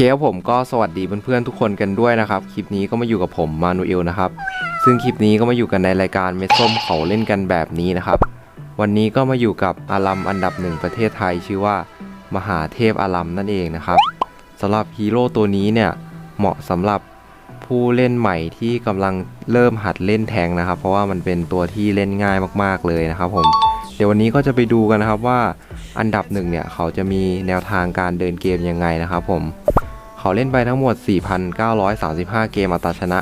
ครับผมก็สวัสดีเพื่อนๆทุกคนกันด้วยนะครับ คลิปนี้ก็มาอยู่กับผมมานูเอลนะครับ ซึ่งคลิปนี้ก็มาอยู่กันในรายการเม็ดส้มเขาเล่นกันแบบนี้นะครับ วันนี้ก็มาอยู่กับอารัมอันดับหนึ่งประเทศไทยชื่อว่า มหาเทพอารัมนั่นเองนะครับสำหรับฮีโร่ตัวนี้เนี่ยเหมาะสำหรับผู้เล่นใหม่ที่กำลังเริ่มหัดเล่นแทงนะครับ เพราะว่ามันเป็นตัวที่เล่นง่ายมากๆเลยนะครับผมเดี๋ยววันนี้ก็จะไปดูกันนะครับว่าอันดับหนึ่งเนี่ยเขาจะมีแนวทางการเดินเกมยังไงนะครับผม เขาเล่นไปทั้งหมด 4,935 เกมอัตราชนะ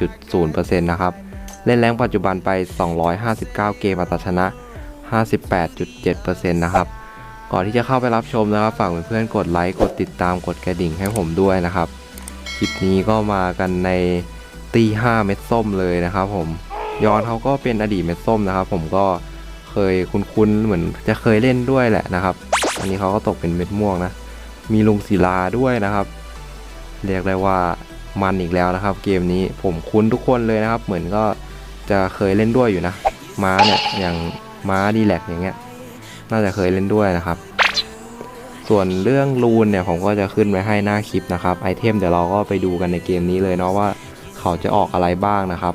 54.0%นะครับ เล่นแรงปัจจุบันไป 259 เกมอัตราชนะ 58.7%นะครับ ก่อนที่จะเข้าไปรับชมนะครับ ฝากเพื่อนๆ กดไลค์ กดติดตาม กดกระดิ่งให้ผมด้วยนะครับ คลิปนี้ก็มากันในตี5เม็ดส้มเลยนะครับผม ยอนเขาก็เป็นอดีตเม็ดส้มนะครับ ผมก็เคยคุ้นๆ เหมือนจะเคยเล่นด้วยแหละนะครับ อันนี้เขาก็ตกเป็นเม็ดม่วงนะมีลุงศิลาด้วยนะครับ เรียกได้ว่ามันอีกแล้วนะครับ เกมนี้ผมคุ้นทุกคนเลยนะครับ เหมือนก็จะเคยเล่นด้วยอยู่นะ ม้าเนี่ยอย่างม้าดีแลกอย่างเงี้ย น่าจะเคยเล่นด้วยนะครับ ส่วนเรื่องรูนเนี่ยผมก็จะขึ้นไว้ให้หน้าคลิปนะครับไอเทมเดี๋ยวเราก็ไปดูกันในเกมนี้เลยเนาะว่าเขาจะออกอะไรบ้างนะครับ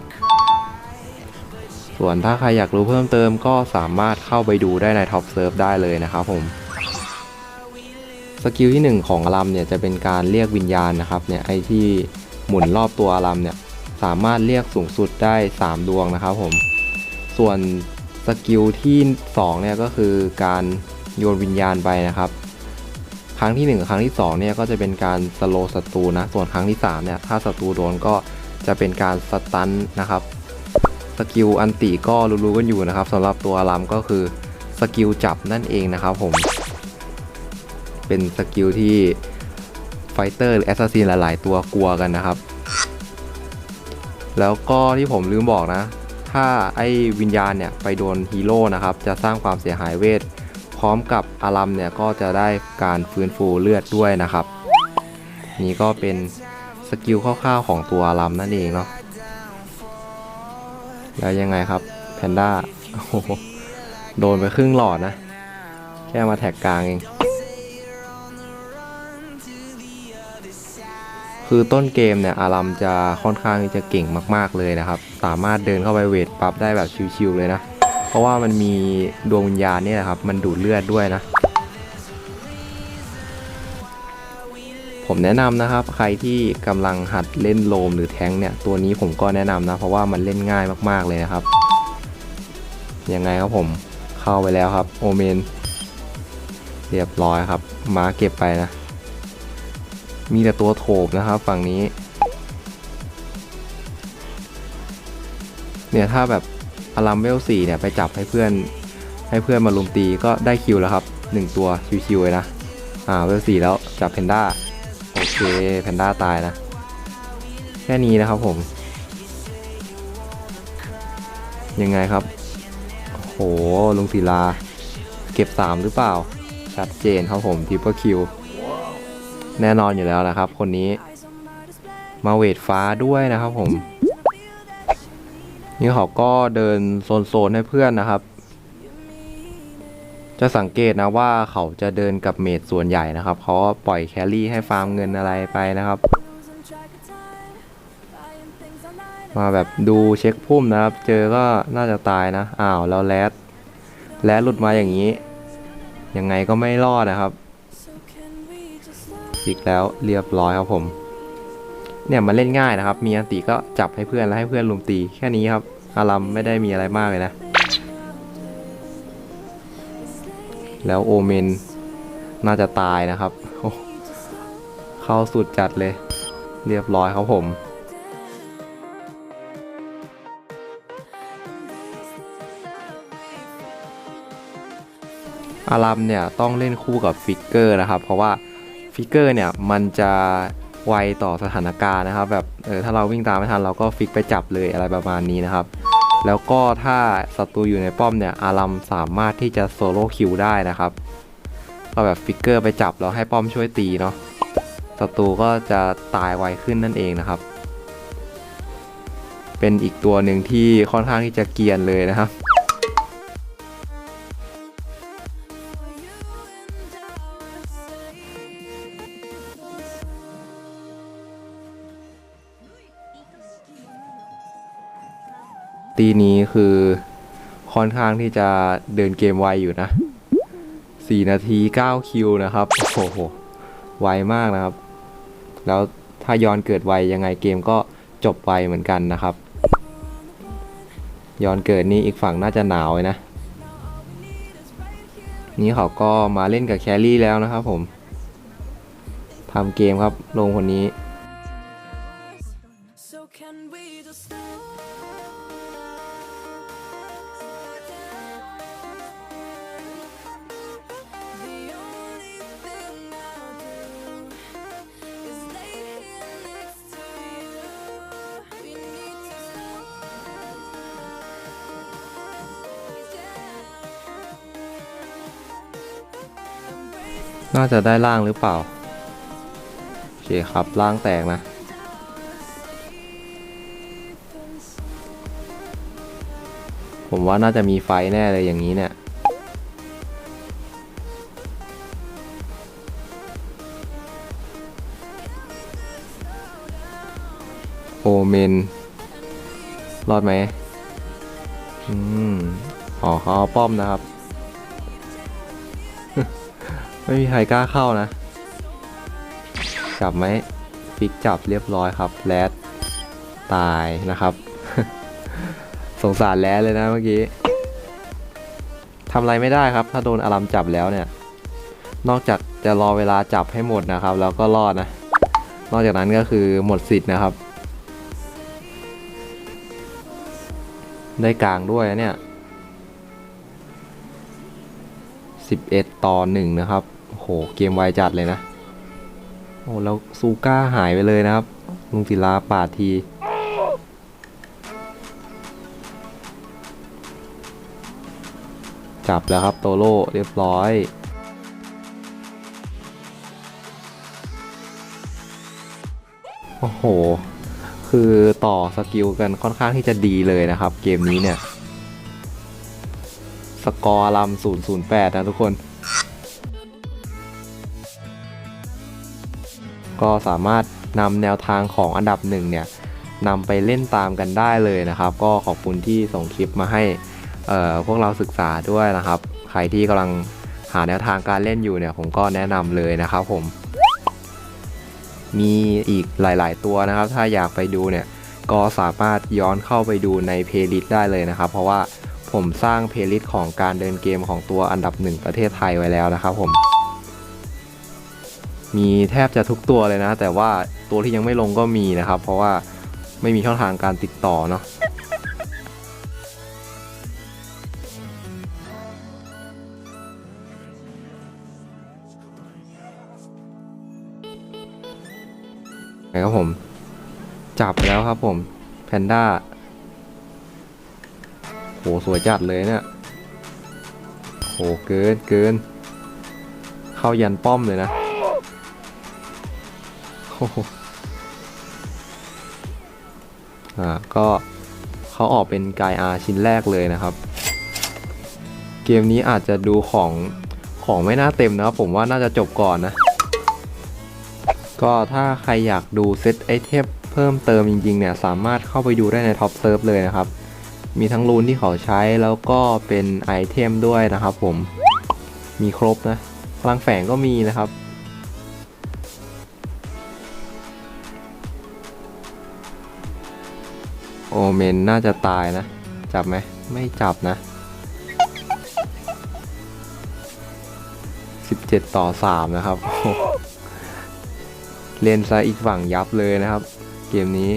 ส่วนถ้าใครอยากรู้เพิ่มเติมก็สามารถเข้าไปดูได้ในท็อปเซิร์ฟได้เลยนะครับผม กิลที่ 1 ของอลัมเนี่ยจะเป็นการเรียกวิญญาณนะครับเนี่ยไอที่หมุนรอบตัวอลัมเนี่ยสามารถเรียกสูงสุดได้ 3 ดวงนะครับผม ส่วนสกิลที่2เนี่ยก็คือการโยนวิญญาณไปนะครับ ครั้งที่ 1 ครั้งที่2เนี่ยก็จะเป็นการสโลศัตรูนะ ส่วนครั้งที่3เนี่ยถ้าศัตรูโดนก็จะเป็นการสตันนะครับ สกิลอันติก็รู้ๆกันอยู่นะครับสำหรับตัวอลัมก็คือสกิลจับนั่นเองนะครับผม เป็นสกิลที่ไฟเตอร์หรือแอสซัสซินหลาย ๆ ตัวกลัวกันนะครับ แล้วก็ที่ผมลืมบอกนะ ถ้าไอ้วิญญาณเนี่ยไปโดนฮีโร่นะครับ จะสร้างความเสียหายเวท พร้อมกับอารัมเนี่ยก็จะได้การฟื้นฟูเลือดด้วยนะครับ นี่ก็เป็นสกิลคร่าวๆของตัวอารัมนั่นเองเนาะแล้วยังไงครับแพนด้าโอ้โหโดนไปครึ่งหลอดนะ แค่มาแท็กกลางเอง คือต้นเกมเนี่ยอารัมจะค่อนข้างที่จะเก่งมากๆเลยนะครับ สามารถเดินเข้าไปเวทปรับได้แบบชิวๆเลยนะ เพราะว่ามันมีดวงวิญญาณเนี่ยแหละครับ มันดูดเลือดด้วยนะ ผมแนะนำนะครับ ใครที่กำลังหัดเล่นโลมหรือแท้งเนี่ย ตัวนี้ผมก็แนะนำนะ เพราะว่ามันเล่นง่ายมากๆเลยนะครับ ยังไงครับผมเข้าไปแล้วครับโอเมนเรียบร้อยครับม้าเก็บไปนะ มีแต่ตัวโถบนะครับฝั่งนี้ เนี่ยถ้าแบบอารัมเวลสี่เนี่ยไปจับให้เพื่อนให้เพื่อนมาลุมตีก็ได้คิวแล้วครับหนึ่งตัวชิวๆเลยนะ อ่าเวลสี่แล้วจับแพนด้าโอเคแพนด้าตายนะ แค่นี้นะครับผม ยังไงครับโอ้โหลุงศิลา เก็บ 3 หรือเปล่า ชัดเจนครับผมทิปเปอร์คิว แน่นอนอยู่แล้วนะครับ คนนี้มาเวทฟ้าด้วยนะครับผม นี่เขาก็เดินโซนๆให้เพื่อนนะครับ จะสังเกตนะว่าเขาจะเดินกับเมดส่วนใหญ่นะครับเขาปล่อยแครี่ให้ฟาร์มเงินอะไรไปนะครับมาแบบดูเช็คพุ่มนะครับ เจอก็น่าจะตายนะ อ้าวแล้วแรดแรดหลุดมาอย่างนี้ ยังไงก็ไม่รอดนะครับ อีกแล้วเรียบร้อยครับผม เนี่ยมันเล่นง่ายนะครับ มีอันติก็จับให้เพื่อนแล้วให้เพื่อนลุมตีแค่นี้ครับ อารัมไม่ได้มีอะไรมากเลยนะ แล้วโอเมนน่าจะตายนะครับโอ้เข้าสุดจัดเลย เรียบร้อยครับผมอารัมเนี่ยต้องเล่นคู่กับฟิกเกอร์นะครับ เพราะว่า ฟิกเกอร์เนี่ยมันจะไวต่อสถานการณ์นะครับแบบเออถ้าเราวิ่งตามไม่ทันเราก็ฟิกไปจับเลยอะไรประมาณนี้นะครับ แล้วก็ถ้าศัตรูอยู่ในป้อมเนี่ยอารัมสามารถที่จะโซโล่คิวได้นะครับก็แบบฟิกเกอร์ไปจับแล้วให้ป้อมช่วยตีเนาะศัตรูก็จะตายไวขึ้นนั่นเองนะครับ เป็นอีกตัวหนึ่งที่ค่อนข้างที่จะเกียนเลยนะครับ ตีนี้คือค่อนข้างที่จะเดินเกมไวอยู่นะ 4 นาที 9 คิวนะครับ โอ้โห ไวมากนะครับ แล้วถ้าย้อนเกิดไวยังไงเกมก็จบไวเหมือนกันนะครับ ย้อนเกิดนี่อีกฝั่งน่าจะหนาวเลยนะ นี่เขาก็มาเล่นกับแครี่แล้วนะครับผมทำเกมครับลงคนนี้ น่าจะได้ล่างหรือเปล่า โอเคครับล่างแตกนะผมว่าน่าจะมีไฟแน่เลยอย่างนี้เนี่ย โอเมน รอดไหม อืม อ๋อเขาเอาป้อมนะครับ ไม่มีใครกล้าเข้านะ จับไหมฟิกจับเรียบร้อยครับแรดตายนะครับ สงสารแรดเลยนะเมื่อกี้ทำอะไรไม่ได้ครับ ถ้าโดนอารัมจับแล้วเนี่ย นอกจากจะรอเวลาจับให้หมดนะครับ แล้วก็รอดนะ นอกจากนั้นก็คือหมดสิทธิ์นะครับ ได้กลางด้วยเนี่ย11 ต่อ 1 นะครับ โอ้โห เกมไวจัดเลยนะ โอ้แล้วซูก้าหายไปเลยนะครับ ลุงศิลาปาดที จับแล้วครับโตโร่เรียบร้อยโอ้โห คือต่อสกิลกันค่อนข้างที่จะดีเลยนะครับ เกมนี้เนี่ย สกอร์ลำ008 นะทุกคน ก็สามารถนำแนวทางของอันดับหนึ่งเนี่ยนำไปเล่นตามกันได้เลยนะครับ ก็ขอบคุณที่ส่งคลิปมาให้พวกเราศึกษาด้วยนะครับ ใครที่กำลังหาแนวทางการเล่นอยู่เนี่ยผมก็แนะนำเลยนะครับผม มีอีกหลาย ๆ ตัวนะครับ ถ้าอยากไปดูเนี่ยก็สามารถย้อนเข้าไปดูในเพลย์ลิสต์ได้เลยนะครับ เพราะว่าผมสร้างเพลย์ลิสต์ของการเดินเกมของตัวอันดับหนึ่งประเทศไทยไว้แล้วนะครับผม มีแทบจะทุกตัวเลยนะ แต่ว่าตัวที่ยังไม่ลงก็มีนะครับ เพราะว่าไม่มีช่องทางการติดต่อเนาะไงครับผม จับแล้วครับผม แพนด้าโหสวยจัดเลยเนี่ยโหเกินเกิน เข้ายันป้อมเลยนะ อ่าก็เขาออกเป็นกายอาชิ้นแรกเลยนะครับ เกมนี้อาจจะดูของของไม่น่าเต็มนะครับผมว่าน่าจะจบก่อนนะ ก็ถ้าใครอยากดูเซตไอเทมเพิ่มเติมจริงๆเนี่ยสามารถเข้าไปดูได้ในท็อปเซิร์ฟเลยนะครับ มีทั้งรูนที่เขาใช้แล้วก็เป็นไอเทมด้วยนะครับผมมีครบนะพลังแฝงก็มีนะครับ อเมนน่าจะตายนะ จับไหม ไม่จับนะ 17 ต่อ 3 นะครับ เลนซะอีกฝั่งยับเลยนะครับ เกมนี้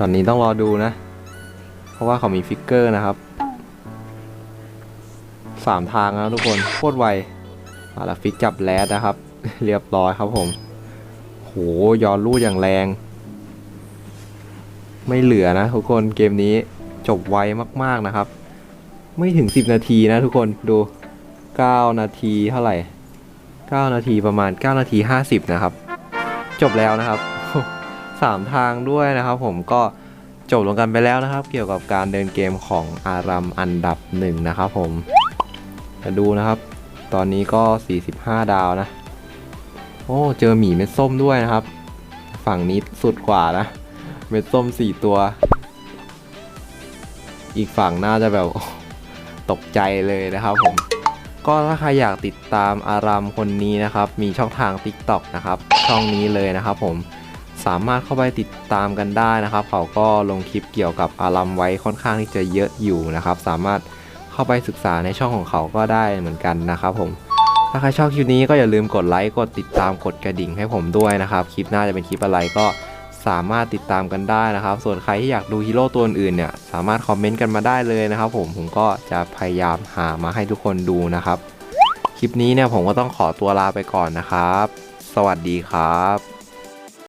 ช็อตนี้ต้องรอดูนะ เพราะว่าเขามีฟิกเกอร์นะครับสามทางนะทุกคนโคตรไวเอาละฟิกจับแรดนะครับ เรียบร้อยครับผมโหย้อนลูดอย่างแรง ไม่เหลือนะทุกคนเกมนี้จบไวมากๆนะครับ ไม่ถึง 10 นาทีนะทุกคนดู 9 นาทีเท่าไหร่ 9 นาทีประมาณ 9 นาที 50 นะครับ จบแล้วนะครับ สามทางด้วยนะครับผมก็จบลงกันไปแล้วนะครับ เกี่ยวกับการเดินเกมของอารัมอันดับหนึ่งนะครับผมมาดูนะครับ ตอนนี้ก็ 45 ดาวนะ โอ้เจอหมีเม็ดส้มด้วยนะครับ ฝั่งนี้สุดกว่านะ เม็ดส้ม 4 ตัว อีกฝั่งน่าจะแบบตกใจเลยนะครับผมก็ถ้าใครอยากติดตามอารามคนนี้นะครับ มีช่องทาง TikTok นะครับ ช่องนี้เลยนะครับผม สามารถเข้าไปติดตามกันได้นะครับ เขาก็ลงคลิปเกี่ยวกับอารามไว้ค่อนข้างที่จะเยอะอยู่นะครับ สามารถเข้าไปศึกษาในช่องของเขาก็ได้เหมือนกันนะครับผมถ้าใครชอบคลิปนี้ก็อย่าลืมกดไลค์กดติดตามกดกระดิ่งให้ผมด้วยนะครับ คลิปหน้าจะเป็นคลิปอะไรก็สามารถติดตามกันได้นะครับ ส่วนใครที่อยากดูฮีโร่ตัวอื่นเนี่ยสามารถคอมเมนต์กันมาได้เลยนะครับผมผมก็จะพยายามหามาให้ทุกคนดูนะครับ คลิปนี้เนี่ยผมก็ต้องขอตัวลาไปก่อนนะครับ สวัสดีครับ